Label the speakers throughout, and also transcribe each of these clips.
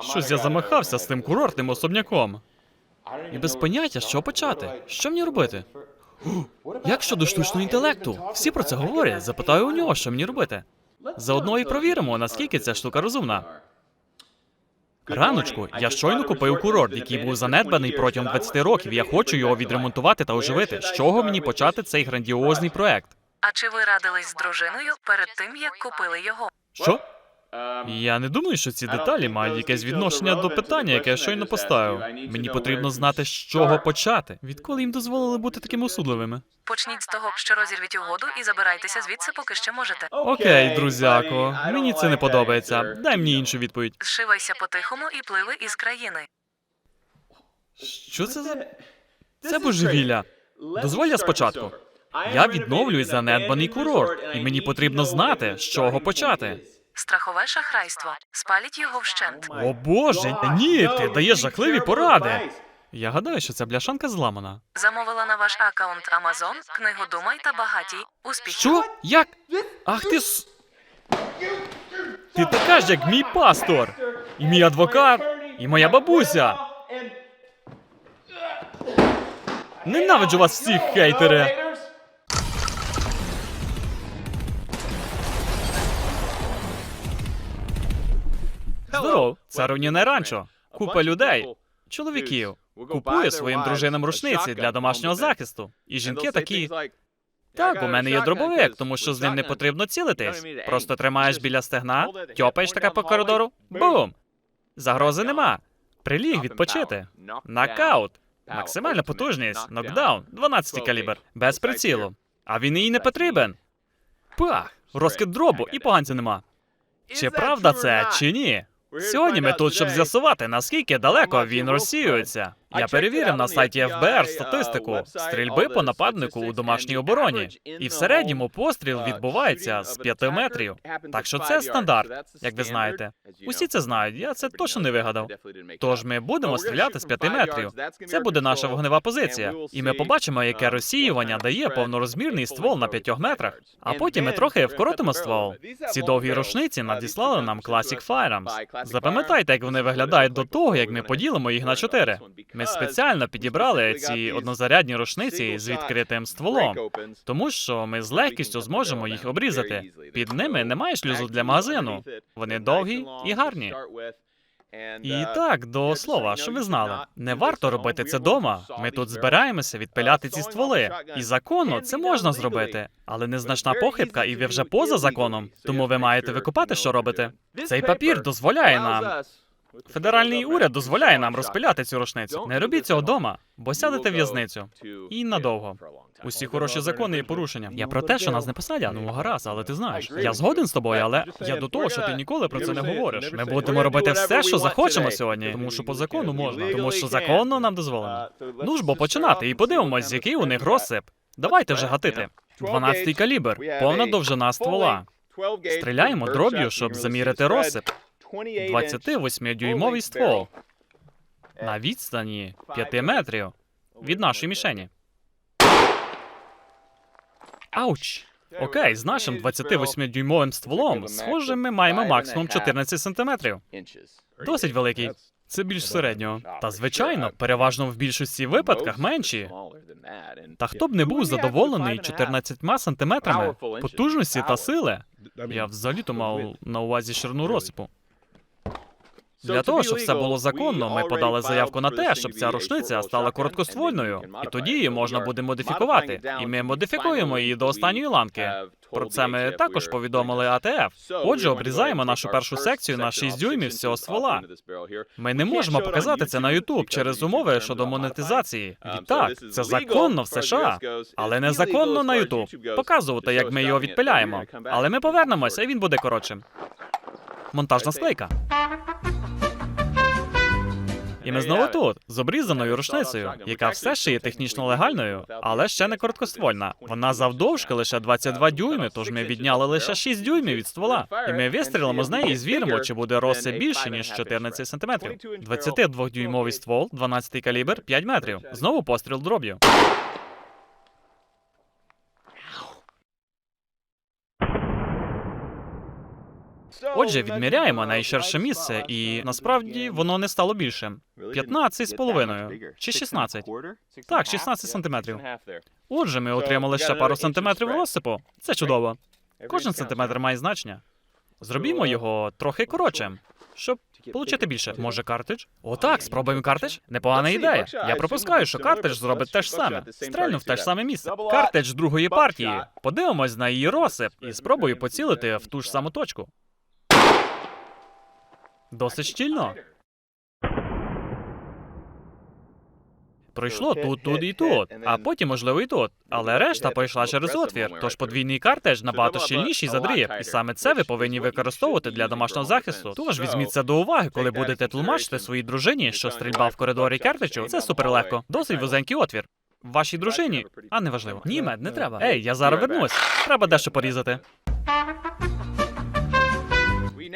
Speaker 1: Щось я замахався з тим курортним особняком. І без поняття, що почати. Що мені робити? Як щодо штучного інтелекту? Всі про це говорять. Запитаю у нього, що мені робити. Заодно і провіримо, наскільки ця штука розумна. Раночку, я щойно купив курорт, який був занедбаний протягом 20 років. Я хочу його відремонтувати та оживити. З чого мені почати цей грандіозний проект?
Speaker 2: А чи ви радились з дружиною перед тим, як купили його?
Speaker 1: Що? Я не думаю, що ці деталі мають якесь відношення до питання, яке я щойно поставив. Мені потрібно знати, з чого почати. Відколи їм дозволили бути такими осудливими?
Speaker 2: Почніть з того, що розірвіть угоду і забирайтеся звідси, поки ще можете.
Speaker 1: Окей, друзяко, мені це не подобається. Дай мені іншу відповідь.
Speaker 2: Зшивайся по-тихому і пливи із країни.
Speaker 1: Що це за. Це божевілля. Дозволь я спочатку. Я відновлюю занедбаний курорт, і мені потрібно знати, з чого почати.
Speaker 2: Страхове шахрайство. Спаліть його вщент.
Speaker 1: О боже, ні, ти даєш жахливі поради. Я гадаю, що ця бляшанка зламана.
Speaker 2: Замовила на ваш аккаунт Amazon, книгу Думай та багатій. Успіхів.
Speaker 1: Що? Як? Ах ти с. Ти така ж, як мій пастор, і мій адвокат, і моя бабуся. Ненавиджу вас всіх, хейтери. Це руйнівне ранчо. Купа людей, чоловіків, купує своїм дружинам рушниці для домашнього захисту. І жінки такі. Так, у мене є дробовик, тому що з ним не потрібно цілитись. Просто тримаєш біля стегна, тьопаєш таке по коридору. Бум! Загрози нема. Приліг відпочити. Нокаут. Максимальна потужність. Нокдаун. 12 калібр. Без прицілу. А він їй не потрібен. Пах! Розкид дробу і поганця нема. Чи правда це, чи ні? Сьогодні ми тут, щоб з'ясувати, наскільки далеко він розсіюється. Я перевірив на сайті ФБР статистику стрільби по нападнику у домашній обороні. І в середньому постріл відбувається з 5 метрів. Так що це стандарт, як ви знаєте. Усі це знають, я це точно не вигадав. Тож ми будемо стріляти з 5 метрів. Це буде наша вогнева позиція. І ми побачимо, яке розсіювання дає повнорозмірний ствол на 5 метрах. А потім ми трохи вкоротимо ствол. Ці довгі рушниці надіслали нам Classic Firearms. Запам'ятайте, як вони виглядають до того, як ми поділимо їх на чотири. Ми спеціально підібрали ці однозарядні рушниці з відкритим стволом, тому що ми з легкістю зможемо їх обрізати. Під ними немає шлюзу для магазину. Вони довгі і гарні. І так, до слова, що ви знали, не варто робити це дома. Ми тут збираємося відпиляти ці стволи. І законно це можна зробити, але незначна похибка, і ви вже поза законом. Тому ви маєте викупати, що робите. Цей папір дозволяє нам. Федеральний уряд дозволяє нам розпиляти цю рушницю. Не робіть цього дома, бо сядете в в'язницю. І надовго. Усі хороші закони є порушення. Я про те, що нас не посадять. Ну гаразд, але ти знаєш. Я згоден з тобою, але я до того, що ти ніколи про це не говориш. Ми будемо робити все, що захочемо сьогодні, тому що по закону можна, тому що законно нам дозволено. Ну ж бо починати і подивимось, який у них розсип. Давайте вже гатити. 12-й калібр, повна довжина ствола. Стріляємо дроб'ю, щоб заміряти розсип. 28-дюймовий ствол на відстані 5 метрів від нашої мішені. Ауч! Окей, з нашим 28-дюймовим стволом, схоже, ми маємо максимум 14 сантиметрів. Досить великий. Це більш середнього. Та звичайно, переважно в більшості випадках менші. Та хто б не був задоволений 14 сантиметрами потужності та сили? Я взагалі-то мав на увазі ширину розсипу. Для того, щоб все було законно, ми подали заявку на те, щоб ця рушниця стала короткоствольною, і тоді її можна буде модифікувати. І ми модифікуємо її до останньої ланки. Про це ми також повідомили АТФ. Отже, обрізаємо нашу першу секцію на 6 дюймів з цього ствола. Ми не можемо показати це на YouTube через умови щодо монетизації. Відтак, це законно в США, але незаконно на YouTube. Показувати, як ми його відпиляємо. Але ми повернемося, і він буде коротшим. Монтажна склейка. І ми знову тут з обрізаною рушницею, яка все ще є технічно легальною, але ще не короткоствольна. Вона завдовжки лише 22 дюйми, тож ми відняли лише 6 дюймів від ствола. І ми вистрілимо з неї і звіримо, чи буде росе більше ніж 14 сантиметрів. 22-дюймовий ствол, 12 калібр, 5 метрів. Знову постріл дроб'ю. Отже, відміряємо найширше місце, і насправді воно не стало більшим. 15 з половиною. Чи 16? Так, 16 сантиметрів. Отже, ми отримали ще пару сантиметрів розсипу. Це чудово. Кожен сантиметр має значення. Зробімо його трохи коротшим, щоб отримати більше. Може, картидж? О, так, спробуємо картидж? Непогана ідея. Я пропускаю, що картидж зробить те ж саме. Стрельну в те ж саме місце. Картидж другої партії. Подивимось на її розсип і спробую поцілити в ту ж саму точку. Досить щільно. Пройшло тут, тут і тут, а потім, можливо, і тут. Але решта пройшла через отвір. Тож подвійний картеж набагато щільніший за дріб, і саме це ви повинні використовувати для домашнього захисту. Тож візьміть це до уваги, коли будете тлумачити своїй дружині, що стрільба в коридорі картечу це суперлегко. Досить вузенький отвір. Вашій дружині, а не важливо. Ні, мед, не треба. Ей, я зараз вернусь. Треба дещо порізати.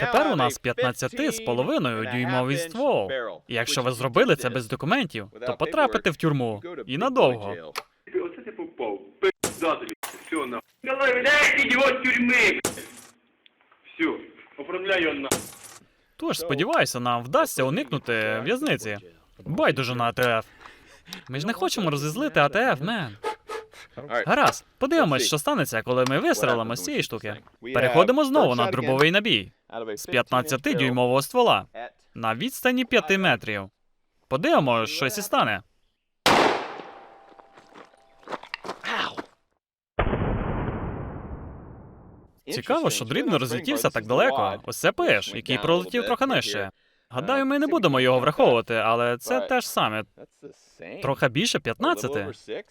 Speaker 1: Тепер у нас 15 з половиною дюймовий ствол. І якщо ви зробили це без документів, то потрапите в тюрму і надовго.
Speaker 3: Оце ти попав. Пизда. Все. Давай, тюрми. Оформляй його на.
Speaker 1: Тож сподіваюся, нам вдасться уникнути в'язниці. Байдуже на АТФ. Ми ж не хочемо розізлити АТФ, мен. Гаразд, подивимось, що станеться, коли ми вистрелимо з цієї штуки. Переходимо знову на дробовий набій з 15-дюймового ствола на відстані 5 метрів. Подивимось, щось і стане. Цікаво, що дріб не розлетівся так далеко. Ось це пиш, який пролетів трохи нижче. Гадаю, ми не будемо його враховувати, але це те ж саме. Трохи більше 15.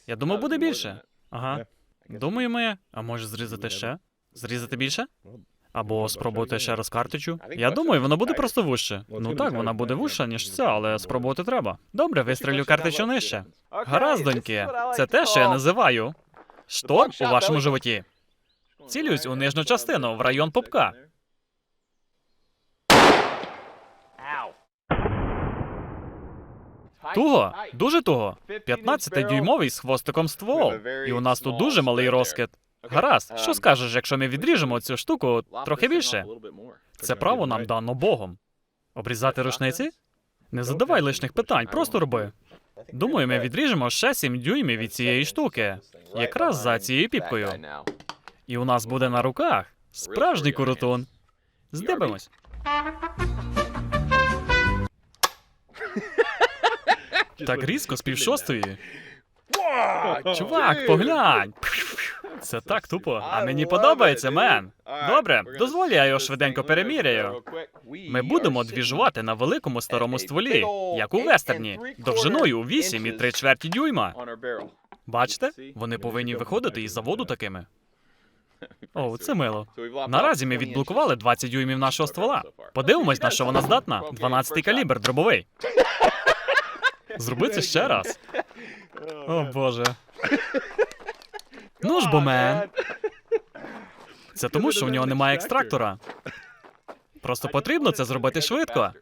Speaker 1: Я думав, буде більше. Ага. Думаю, ми. А може зрізати ще? Зрізати більше? Або спробувати ще раз карточу. Я думаю, вона буде просто вужче. Ну так, вона буде вужча, ніж ця, але спробувати треба. Добре, вистрілю карточу нижче. Гаразд, доньки. Це те, що я називаю шторм у вашому животі. Цілюсь у нижню частину, в район пупка. Туго, дуже туго. 15-дюймовий з хвостиком ствол. І у нас тут дуже малий розкид. Гаразд, що скажеш, якщо ми відріжемо цю штуку трохи більше? Це право нам дано Богом. Обрізати рушниці? Не задавай лишніх питань, просто роби. Думаю, ми відріжемо ще 7 дюймів від цієї штуки, якраз за цією піпкою. І у нас буде на руках справжній курутун. Здибимось. Так різко з півшостої. Чувак, поглянь. Це так тупо. А мені подобається, мен. Добре, дозволь я його швиденько переміряю. Ми будемо двіжувати на великому старому стволі, як у вестерні, довжиною у 8 і 3 чверті дюйма. Бачите? Вони повинні виходити із заводу такими. О, це мило. Наразі ми відблокували 20 дюймів нашого ствола. Подивимось, на що вона здатна. 12-й калібр дробовий. Зроби це ще раз. О боже. Ну ж бо мен. Це тому, що в нього немає екстрактора. Просто потрібно це зробити швидко.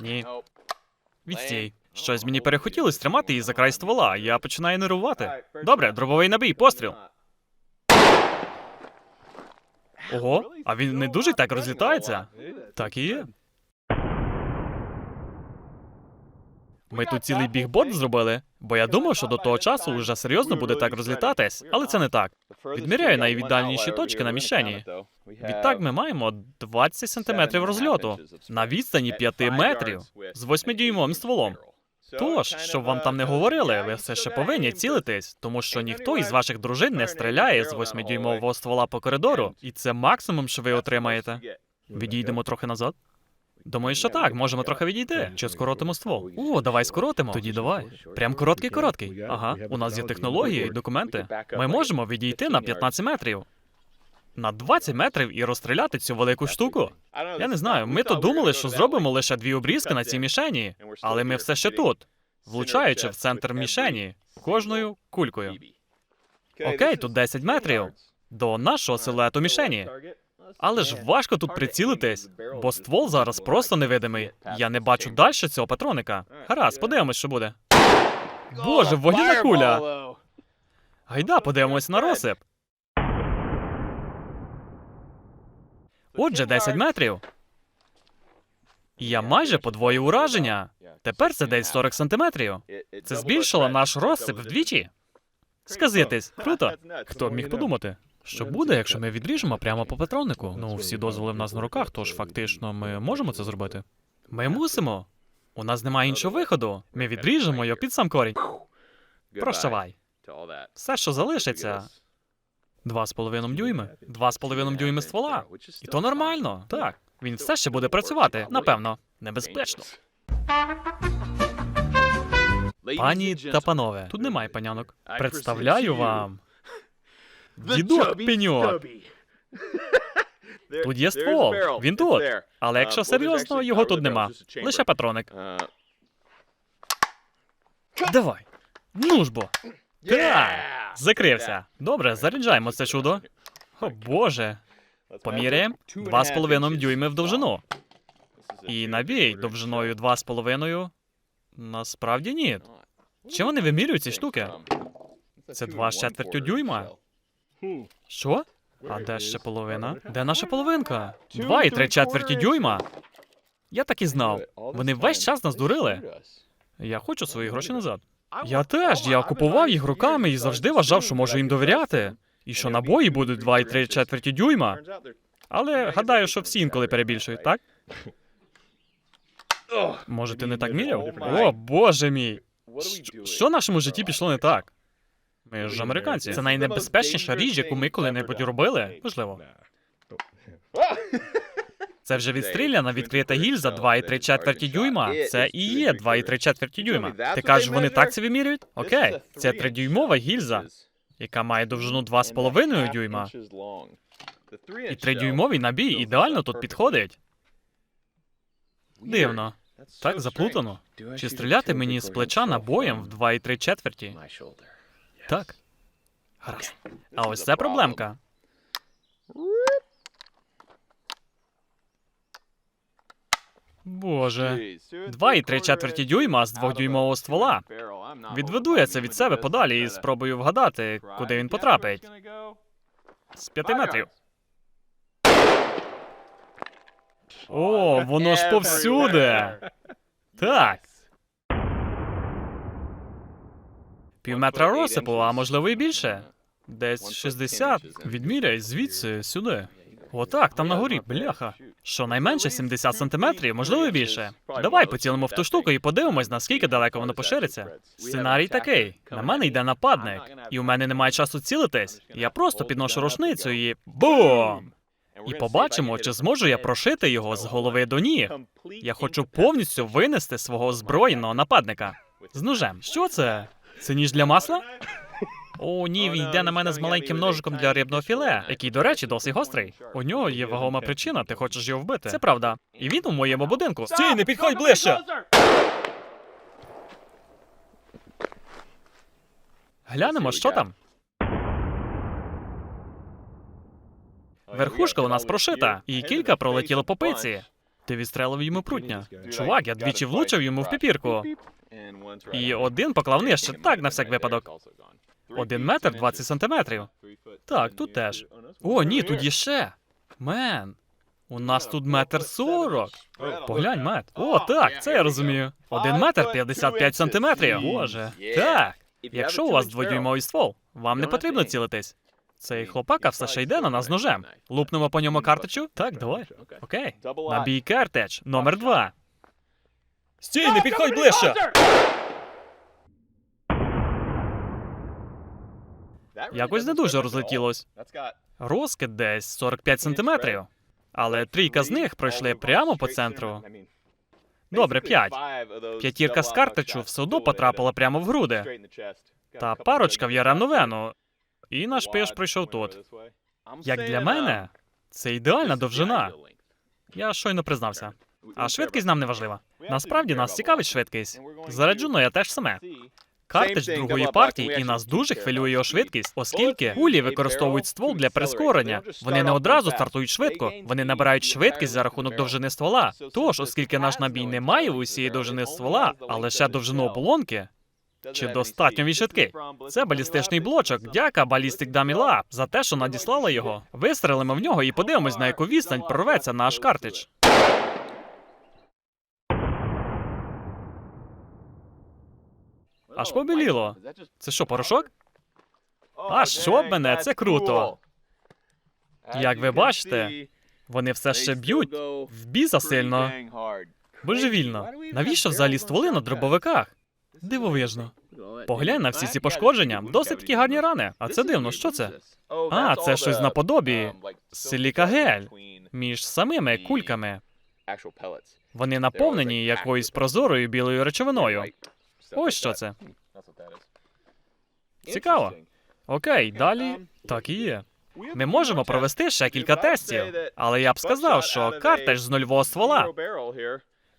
Speaker 1: Ні. Відстій. Щось мені перехотілось тримати її за край ствола. Я починаю нервувати. Добре, дробовий набій, постріл. Ого, а він не дуже так розлітається. Так і є. Ми тут цілий бігборд зробили, бо я думав, що до того часу вже серйозно буде так розлітатись, але це не так. Відміряю найвіддальніші точки на мішені. Відтак ми маємо 20 сантиметрів розльоту на відстані 5 метрів з 8-дюймовим стволом. Тож, щоб вам там не говорили, ви все ще повинні цілитись, тому що ніхто із ваших дружин не стріляє з 8-дюймового ствола по коридору, і це максимум, що ви отримаєте. Відійдемо трохи назад. Думаю, що так, можемо трохи відійти. Чи скоротимо ствол? О, давай скоротимо. Тоді давай. Прям короткий, короткий. Ага, у нас є технології і документи. Ми можемо відійти на 15 метрів. На 20 метрів і розстріляти цю велику штуку. Я не знаю. Ми то думали, що зробимо лише дві обрізки на цій мішені, але ми все ще тут, влучаючи в центр мішені кожною кулькою. Окей, тут 10 метрів до нашого силуету мішені. Але ж важко тут прицілитись, бо ствол зараз просто невидимий. Я не бачу далі цього патроника. Гаразд, подивимось, що буде. Боже, вогняна куля! Гайда, подивимось на розсип. Отже, 10 метрів. Я майже подвоїв ураження. Тепер це десь 40 сантиметрів. Це збільшило наш розсип вдвічі. Сказитись, круто. Хто б міг подумати? Що буде, якщо ми відріжемо прямо по патроннику? Ну, всі дозволи в нас на руках, тож фактично ми можемо це зробити. Ми мусимо. У нас немає іншого виходу. Ми відріжемо його під сам корінь. Прощавай. Все, що залишиться, два з половиною дюйми. Два з половиною дюйми ствола. І то нормально. Так. Він все ще буде працювати, напевно. Небезпечно. Пані та панове, тут немає панянок. Представляю вам. Дідок пеньок. Тут є ствол. Він тут. Але якщо серйозно, його тут нема. Лише патроник. Давай. Ну ж бо. Так. Закрився. Добре, заряджаємо це чудо. О боже. Поміряємо. Два з половиною дюйми в довжину. І набій довжиною два з половиною. Насправді ні. Чи вони вимірюють ці штуки? Це два з четвертю дюйма. Що? А де ще половина? Де наша половинка? Два і три четверті дюйма. Я так і знав. Вони весь час нас дурили. Я хочу свої гроші назад. Я теж, я купував їх руками і завжди вважав, що можу їм довіряти. І що набої будуть два і три четверті дюйма. Але гадаю, що всі інколи перебільшують, так? Може, ти не так міряв? О, боже мій! Що- в нашому житті пішло не так? Ми ж американці. Це найнебезпечніша річ, яку ми коли-небудь робили. Можливо. Це вже відстріляна відкрита гільза 2,3 четверті дюйма. Це і є 2,3 четверті дюйма. Ти кажеш, вони так це вимірюють? Окей, це тридюймова гільза, яка має довжину 2,5 дюйма. І тридюймовий набій ідеально тут підходить. Дивно. Так заплутано. Чи стріляти мені з плеча набоєм в 2,3 четверті? Так. Гаразд. А ось це проблемка. Боже. Два і три четверті дюйма з двохдюймового ствола. Відведу я це від себе подалі і спробую вгадати, куди він потрапить. З п'яти метрів. О, воно ж повсюди. Так. Півметра розсипу, а можливо і більше. Десь 60. Відміряй звідси сюди. Отак, там на горі, бляха. Щонайменше 70 сантиметрів, можливо і більше. Давай поцілимо в ту штуку і подивимось, наскільки далеко воно пошириться. Сценарій такий: на мене йде нападник, і у мене немає часу цілитись. Я просто підношу рушницю і бум! І побачимо, чи зможу я прошити його з голови до ніг. Я хочу повністю винести свого озброєного нападника. З ножем. Що це? Це ніж для масла? О, ні, він йде на мене з маленьким ножиком для рибного філе, який, до речі, досить гострий. У нього є вагома причина, ти хочеш його вбити. Це правда. І він у моєму будинку. Стій, не підходь ближче! Глянемо, що там. Верхушка у нас прошита, і кілька пролетіло по пиці. Ти відстрелив йому прутня. Чувак, я двічі влучив йому в піпірку. І один поклав нижче, так на всяк випадок. Один метр 20 сантиметрів. Так, тут теж. О, ні, тут є ще. Мен. У нас тут метр сорок. Поглянь, мет. О, так, це я розумію. Один метр 55 сантиметрів. Боже. Так. Якщо у вас дводюймовий ствол, вам не потрібно цілитись. Цей хлопака все ще йде на нас ножем. Лупнемо по ньому карточу? Так, давай. Окей. Набій картеч номер два. Стій, не підходь ближче! Якось не дуже розлетілось. Розкид десь 45 сантиметрів. Але трійка з них пройшли прямо по центру. Добре, п'ять. П'ятірка з карточу все одно потрапила прямо в груди. Та парочка в яремну вену. І наш пиш пройшов тут. Як для мене, це ідеальна довжина. Я щойно признався. А швидкість нам не важлива. Насправді нас цікавить швидкість. Но я теж саме. Картич другої партії, і нас дуже хвилює його швидкість, оскільки кулі використовують ствол для прискорення. Вони не одразу стартують швидко, вони набирають швидкість за рахунок довжини ствола. Тож, оскільки наш набій не має усієї довжини ствола, а лише довжину оболонки, Чи достатньо він швидкий? Це балістичний блочок. Дяка Dummy Lab за те, що надіслала його. Вистрелимо в нього і подивимось, на яку відстань прорветься наш картидж. Аж побіліло. Це що, порошок? А що б мене, це круто. Як ви бачите, вони все ще б'ють в біса сильно. Божевільно. Навіщо взагалі стволи на дробовиках? Дивовижно. Поглянь на всі ці пошкодження. Досить такі гарні рани. А це дивно, що це? А, це щось наподобі силікагель між самими кульками. Вони наповнені якоюсь прозорою білою речовиною. Ось що це. Цікаво. Окей, далі так і є. Ми можемо провести ще кілька тестів, але я б сказав, що картеж з нульового ствола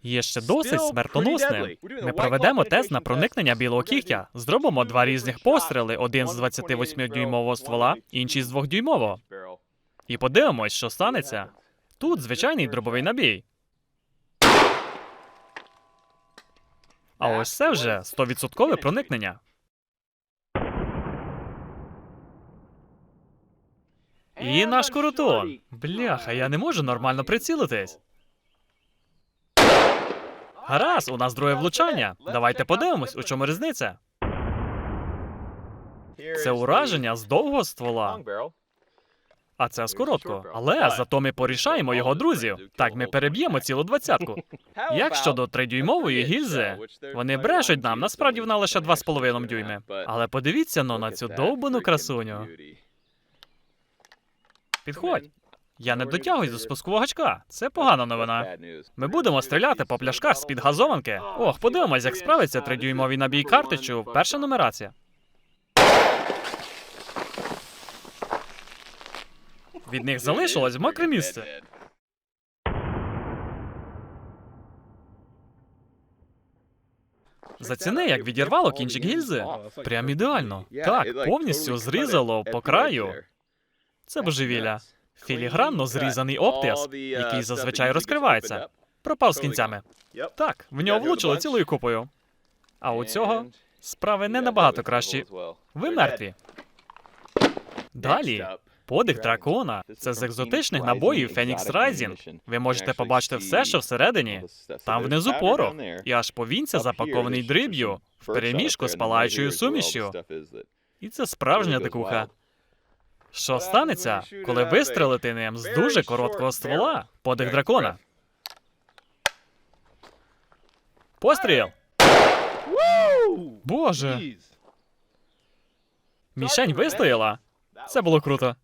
Speaker 1: є ще досить смертоносним. Ми проведемо тест на проникнення білого кігтя. Зробимо два різних постріли: один з 28-дюймового ствола, інший з 2-дюймового. І подивимось, що станеться. Тут звичайний дробовий набій. А ось це вже 100% проникнення. І наш коротон. Бляха, я не можу нормально прицілитись. Гаразд, у нас друге влучання. Давайте подивимось, у чому різниця. Це ураження з довгого ствола, а це з короткого. Але зато ми порішаємо його друзів. Так ми переб'ємо цілу двадцятку. Як щодо тридюймової гільзи, вони брешуть нам, насправді вона лише 2,5 дюйми. Але подивіться но на цю довбану красуню. Підходь. Я не дотягуюсь до спускового гачка. Це погана новина. Ми будемо стріляти по пляшках з-під газованки. Ох, подивимось, як справиться тридюймовий набій картичу. Перша нумерація. Від них залишилось мокре місце. Заціни, як відірвало кінчик гільзи. Прям ідеально. Так, повністю зрізало по краю. Це божевілля. Філігранно зрізаний оптис, який зазвичай розкривається. Пропав з кінцями. Так, в нього влучило цілою купою. А у цього справи не набагато кращі. Ви мертві. Далі. Подих дракона це з екзотичних набоїв Phoenix Rising. Ви можете побачити все, що всередині. Там внизу порох, і аж повінця запакований дріб'ю в переміжку з палаючою сумішю. І це справжня дикуха. Що станеться, коли вистрелити ним з дуже короткого ствола? Подих дракона. Постріл! Боже! Мішень вистояла. Це було круто.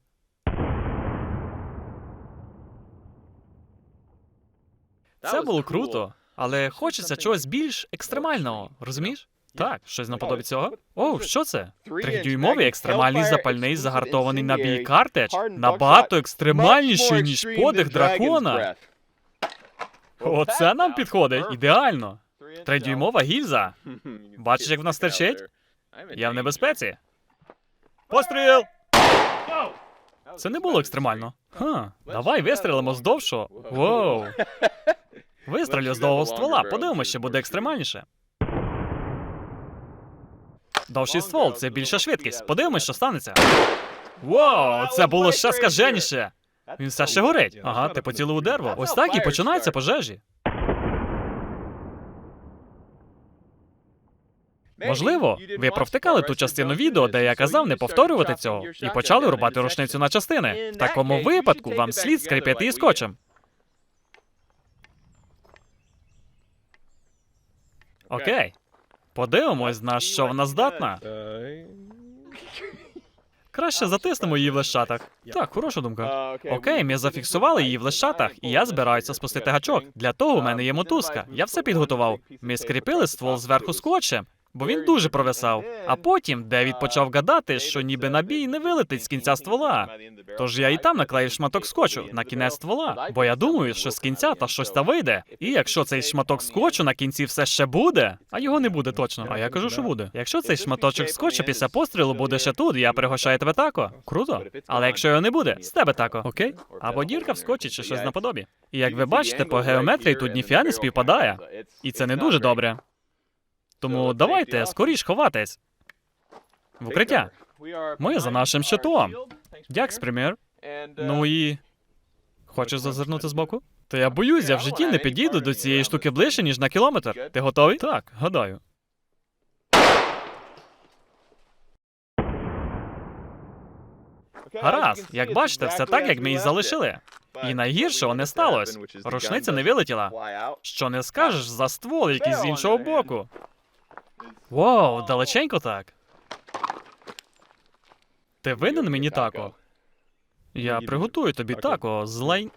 Speaker 1: Це було круто, але хочеться чогось більш екстремального, розумієш? Так, щось наподобі цього. О, що це? Тридюймовий екстремальний запальний загартований набій картеч набагато екстремальніший, ніж подих дракона. Оце нам підходить ідеально. Тридюймова гільза. Бачиш, як вона стерчить? Я в небезпеці. Постріл! Це не було екстремально. Ха, давай вистрілимо з довшого. Воу. Вистрілю з довгого ствола, подивимося, що буде екстремальніше. Довший ствол це більша швидкість. Подивимось, що станеться. Воу, це було ще скаженіше. Він все ще горить. Ага, ти поцілив у дерево. Ось так і починаються пожежі. Можливо, ви провтикали ту частину відео, де я казав не повторювати цього, і почали рубати рушницю на частини. В такому випадку вам слід скріпити її скотчем. Окей. Подивимось, на що вона здатна. Краще затиснемо її в лещатах. Так, хороша думка. Окей, ми зафіксували її в лещатах, і я збираюся спустити гачок. Для того у мене є мотузка. Я все підготував. Ми скріпили ствол зверху скотчем, бо він дуже провисав. А потім Девід почав гадати, що ніби набій не вилетить з кінця ствола. Тож я і там наклеїв шматок скотчу на кінець ствола, бо я думаю, що з кінця та щось та вийде. І якщо цей шматок скотчу на кінці все ще буде, а його не буде точно. А я кажу, що буде. Якщо цей шматочок скотчу після пострілу буде ще тут, я пригощаю тебе тако. Круто. Але якщо його не буде, з тебе тако, окей? Або дірка в скотчі чи щось наподобі. І як ви бачите, по геометрії тут ніфіга не співпадає. І це не дуже добре. Тому давайте скоріш ховатись. В укриття. Ми за нашим щитом. Дякс, прем'єр. Ну і. Хочеш зазирнути збоку? Та я боюсь, я в житті не підійду до цієї штуки ближче, ніж на кілометр. Ти готовий? Так, гадаю. Гаразд, як бачите, все так, як ми і залишили. І найгіршого не сталося. Рушниця не вилетіла. Що не скажеш за ствол, який з іншого боку. Вау, далеченько так. Ти винен мені тако? Я приготую тобі тако з.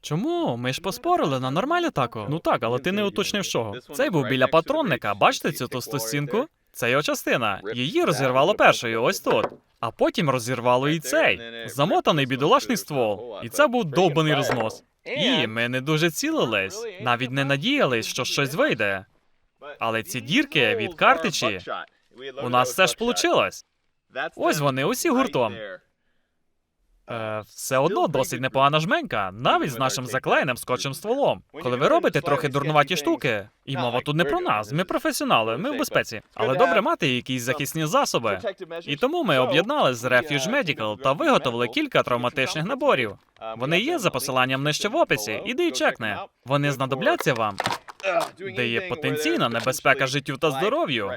Speaker 1: Чому? Ми ж поспорили на нормальне тако. Ну так, але ти не уточнив чого. Цей був біля патронника. Бачите цю товсту стінку? Це його частина. Її розірвало першою, ось тут. А потім розірвало і цей. Замотаний бідолашний ствол. І це був довбаний рознос. І ми не дуже цілились, навіть не надіялись, що щось вийде. Але ці дірки від картичі у нас все ж вийшло. Ось вони усі гуртом. Е, все одно досить непогана жменька, навіть з нашим заклеєним скотчем стволом. Коли ви робите трохи дурнуваті штуки, і мова тут не про нас, ми професіонали, ми в безпеці. Але добре мати якісь захисні засоби. І тому ми об'єднались з Refuge Medical та виготовили кілька травматичних наборів. Вони є за посиланням нижче в описі. Іди і чекни. Вони знадобляться вам, де є потенційна небезпека життю та здоров'ю.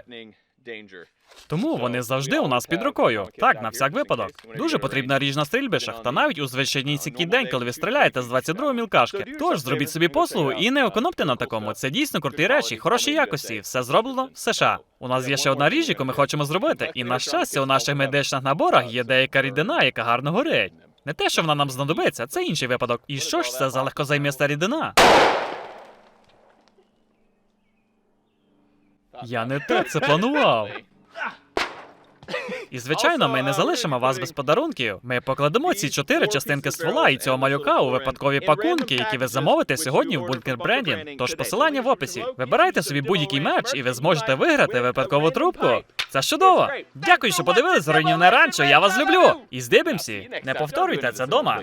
Speaker 1: Тому вони завжди у нас під рукою. Так, на всяк випадок. Дуже потрібна ріж на стрільбищах, та навіть у звичайнісінький день, коли ви стріляєте з 22 мілкашки. Тож зробіть собі послугу і не економте на такому. Це дійсно круті речі, хороші якості. Все зроблено в США. У нас є ще одна ріж, яку ми хочемо зробити. І на щастя, у наших медичних наборах є деяка рідина, яка гарно горить. Не те, що вона нам знадобиться, це інший випадок. І що ж це за легкозаймиста рідина? Я не те це планував. І звичайно, ми не залишимо вас без подарунків. Ми покладемо ці чотири частинки ствола і цього малюка у випадкові пакунки, які ви замовите сьогодні в Бункер Брендін. Тож посилання в описі. Вибирайте собі будь-який меч, і ви зможете виграти випадкову трубку. Це ж чудово! Дякую, що подивились руйнівне ранчо. Я вас люблю! І здибимсі. Не повторюйте це дома.